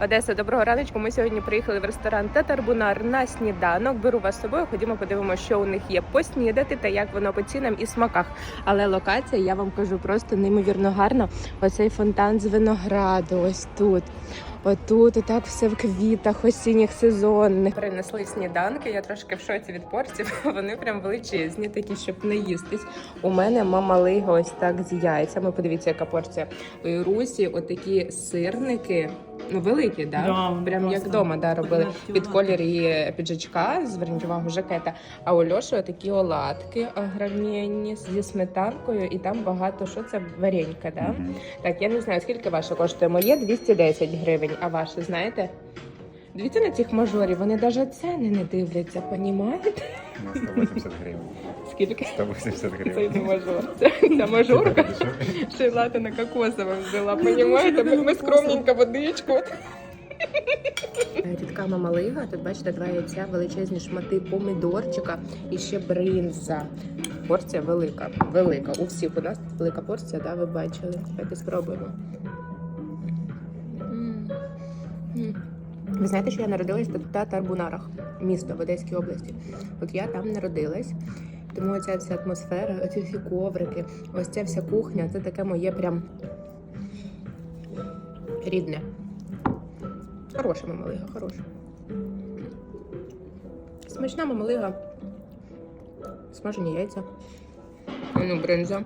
Одеса, доброго раночку. Ми сьогодні приїхали в ресторан Татарбунар на сніданок. Беру вас з собою. Ходімо, подивимося, що у них є поснідати та як воно по цінам і смаках. Але локація, я вам кажу, просто неймовірно гарна. Оцей фонтан з винограду, ось тут. Отут, отак все в квітах, осінніх сезонних. Принесли сніданки. Я трошки в шоці від порцій. Вони прям величезні, такі, щоб не їстись. У мене мамалига ось так з яйцями. Подивіться, яка порція. У Ірусі отакі сирники. Ну, великі, да? Да, Прям як вдома да, робили під колір її піджачка, зверніть увагу, жакета. А у Льоші такі оладки огранені зі сметанкою, і там багато що це варенька, да? Так, я не знаю, скільки ваше коштує. Моє 210 гривень, а ваше знаєте? Дивіться на цих мажорів, вони навіть ціни не дивляться, понімаєте? На 180 гривень. Скільки? 180 Це гривень. не мажор. Це, це мажорка. Ще й лати на кокосовому взяла, понімаєте? Ми, ми скромненько водичку. Тітка мамалига, тут бачите, два яйця, величезні шмати помідорчика і ще бринза. Порція велика, велика. У всіх у нас велика порція, да, ви бачили. Давайте спробуємо. М. М. Ви знаєте, що я народилась тут в Татарбунарах, місто в Одеській області. От я там народилась. Тому оця вся атмосфера, оці всі коврики, ось ця вся кухня, це таке моє прям рідне. Хороша мамалига, хороша. Смачна мамалига. Смажені яйця. Ну, бринза.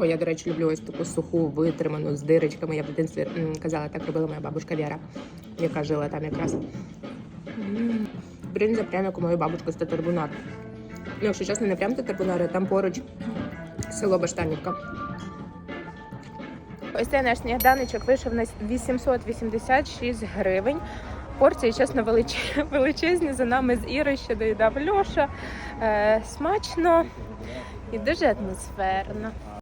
Ой, я, до речі, люблю ось таку суху, витриману з дирочками. Я в дитинстві казала, так робила моя бабушка Віра, яка жила там якраз. Бринза прямо як у моєї бабушки з Татарбунар. Ну, якщо чесно, не прям а там поруч село Баштанівка. Ось цей наш сніданочок вийшов на 886 гривень. Порції, чесно, велич- величезні. За нами з Ірою ще доїдав Льоша. Е, смачно і дуже атмосферно.